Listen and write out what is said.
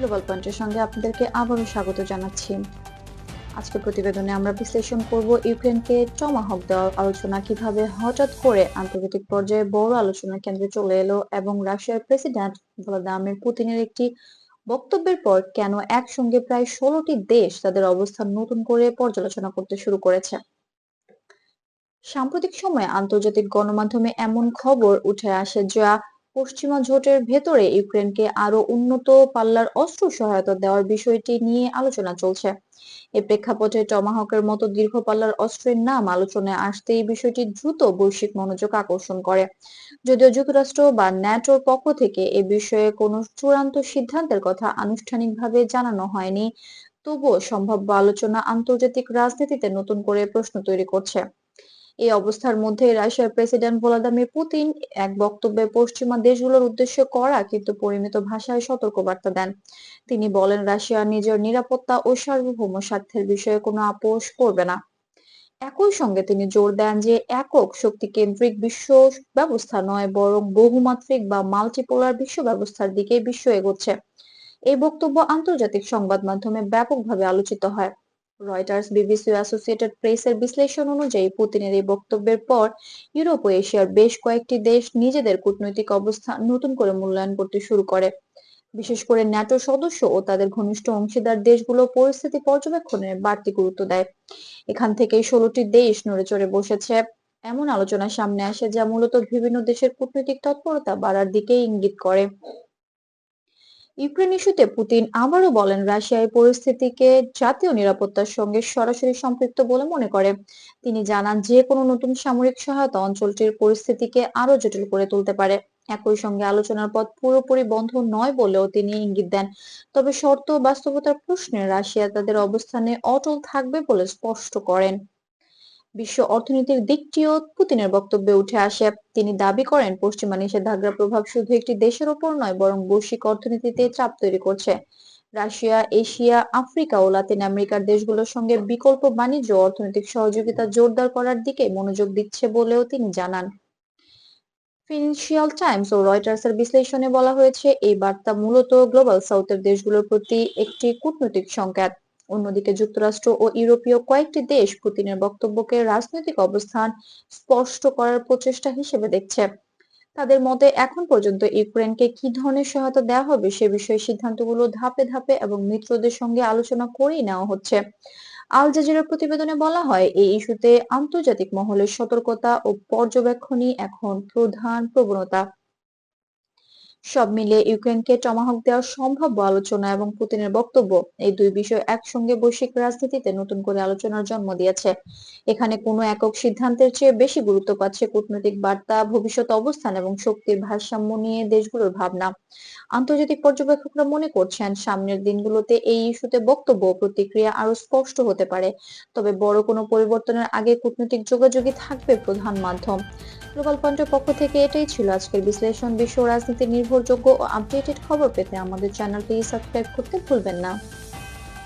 Global পয়েন্টের সঙ্গে আপনাদেরকে আবারও স্বাগত জানাচ্ছি। আজকে প্রতিবেদনে আমরা বিশ্লেষণ করব ইউক্রেনকে টমাহক দেওয়ার আলোচনা কীভাবে হঠাৎ করে আন্তর্জাতিক পর্যায়ে বড় আলোচনার কেন্দ্রে চলে এলো এবং রাশিয়ার প্রেসিডেন্ট ভ্লাদিমির পুতিনের একটি বক্তব্যের পর কেন একসঙ্গে প্রায় ষোলোটি দেশ তাদের অবস্থান নতুন করে পর্যালোচনা করতে শুরু করেছে? সাম্প্রতিক সময়ে আন্তর্জাতিক গণমাধ্যমে এমন খবর উঠে আসে যা পশ্চিমা জোটের ভেতরে ইউক্রেনকে আরও উন্নত পাল্লার অস্ত্র সহায়তা দেওয়ার বিষয়টি নিয়ে আলোচনা চলছে। এ প্রেক্ষাপটে টমাহকের মতো দীর্ঘ পাল্লার অস্ত্রের নাম আলোচনায় আসতে এই বিষয়টি দ্রুত বৈশ্বিক মনোযোগ আকর্ষণ করে। যদিও যুক্তরাষ্ট্র বা ন্যাটোর পক্ষ থেকে এ বিষয়ে কোনো চূড়ান্ত সিদ্ধান্তের কথা আনুষ্ঠানিকভাবে জানানো হয়নি, তবুও সম্ভাব্য আলোচনা আন্তর্জাতিক রাজনীতিতে নতুন করে প্রশ্ন তৈরি করছে। এই অবস্থার মধ্যে রাশিয়ার প্রেসিডেন্ট ভ্লাদিমির পুতিন এক বক্তব্যে পশ্চিমা দেশগুলোর উদ্দেশ্য করা কিন্তু পরিমিত ভাষায় সতর্কবার্তা দেন। তিনি বলেন, রাশিয়া নিজের নিরাপত্তা ও সার্বভৌম স্বার্থের বিষয়ে কোনো আপোষ করবে না। একই সঙ্গে তিনি জোর দেন যে একক শক্তি কেন্দ্রিক বিশ্ব ব্যবস্থা নয়, বরং বহুমাত্রিক বা মাল্টিপোলার বিশ্ব ব্যবস্থার দিকে বিশ্ব এগোচ্ছে। এই বক্তব্য আন্তর্জাতিক সংবাদ মাধ্যমে ব্যাপকভাবে আলোচিত হয়। রয়টার্স বিবিসি অ্যাসোসিয়েটেড প্রেসের বিশ্লেষণ অনুযায়ী পুতিনের এই বক্তব্যের পর ইউরোপ ও এশিয়ার বেশ কয়েকটি দেশ নিজেদের কূটনৈতিক অবস্থান নতুন করে মূল্যায়ন করতে শুরু করে। বিশেষ করে ন্যাটো সদস্য ও তাদের ঘনিষ্ঠ অংশীদার দেশগুলো পরিস্থিতি পর্যবেক্ষণে বাড়তি গুরুত্ব দেয়। এখান থেকেই ষোলোটি দেশ নড়ে চড়ে বসেছে। এমন আলোচনা সামনে আসে যা মূলত বিভিন্ন দেশের কূটনৈতিক তৎপরতা বাড়ার দিকে ইঙ্গিত করে। ইউক্রেন ইস্যুতে পুতিন আবারও বলেন রাশিয়া এই পরিস্থিতিকে জাতীয় নিরাপত্তার সঙ্গে সরাসরি সম্পৃক্ত বলে মনে করে। তিনি জানান যে কোনো নতুন সামরিক সহায়তা অঞ্চলটির পরিস্থিতিকে আরও জটিল করে তুলতে পারে। একই সঙ্গে আলোচনার পথ পুরোপুরি বন্ধ নয় বলেও তিনি ইঙ্গিত দেন। তবে শর্ত বাস্তবতার প্রশ্নে রাশিয়া তাদের অবস্থানে অটল থাকবে বলে স্পষ্ট করেন। বিশ্ব অর্থনীতির দিকটিও পুতিনের বক্তব্যে উঠে আসে। তিনি দাবি করেন, পশ্চিমা নিষেধাজ্ঞার প্রভাব শুধু একটি দেশের ওপর নয়, বরং বৈশ্বিক অর্থনীতিতে চাপ তৈরি করছে। রাশিয়া, এশিয়া, আফ্রিকা ও লাতিন আমেরিকার দেশগুলোর সঙ্গে বিকল্প বাণিজ্য অর্থনৈতিক সহযোগিতা জোরদার করার দিকে মনোযোগ দিচ্ছে বলেও তিনি জানান। ফিনান্সিয়াল টাইমস ও রয়টার্স এর বিশ্লেষণে বলা হয়েছে, এই বার্তা মূলত গ্লোবাল সাউথের দেশগুলোর প্রতি একটি কূটনৈতিক সংকেত। অন্যদিকে যুক্তরাষ্ট্র ও ইউরোপীয় কয়েকটি দেশ পুতিনের বক্তব্যকে রাজনৈতিক অবস্থান স্পষ্ট করার প্রচেষ্টা হিসেবে দেখছে। তাদের মতে, এখন পর্যন্ত ইউক্রেনকে কি ধরনের সহায়তা দেওয়া হবে সে বিষয়ে সিদ্ধান্তগুলো ধাপে ধাপে এবং মিত্রদের সঙ্গে আলোচনা করেই নেওয়া হচ্ছে। আল জাজিরার প্রতিবেদনে বলা হয়, এই ইস্যুতে আন্তর্জাতিক মহলের সতর্কতা ও পর্যবেক্ষণই এখন প্রধান প্রবণতা। সব মিলিয়ে ইউক্রেনকে টমাহক দেওয়ার সম্ভাব্য আলোচনা এবং পুতিনের বক্তব্য, এই দুই বিষয় একসঙ্গে বৈশ্বিক রাজনীতিতে নতুন করে আলোচনার জন্ম দিয়েছে। এখানে কোনো একক সিদ্ধান্তের চেয়ে বেশি গুরুত্ব পাচ্ছে কূটনৈতিক বার্তা, ভবিষ্যৎ অবস্থান এবং শক্তির ভারসাম্য নিয়ে দেশগুলোর ভাবনা। আন্তর্জাতিক পর্যবেক্ষকরা মনে করছেন, সামনের দিনগুলোতে এই ইস্যুতে বক্তব্য প্রতিক্রিয়া আরও স্পষ্ট হতে পারে। তবে বড় কোনো পরিবর্তনের আগে কূটনৈতিক যোগাযোগই থাকবে প্রধান মাধ্যম। গ্লোবাল পয়েন্টের পক্ষ থেকে এটাই ছিল আজকের বিশ্লেষণ। বিশ্ব রাজনীতির নির্ভরযোগ্য ও আপডেটেড খবর পেতে আমাদের চ্যানেলটি সাবস্ক্রাইব করতে ভুলবেন না।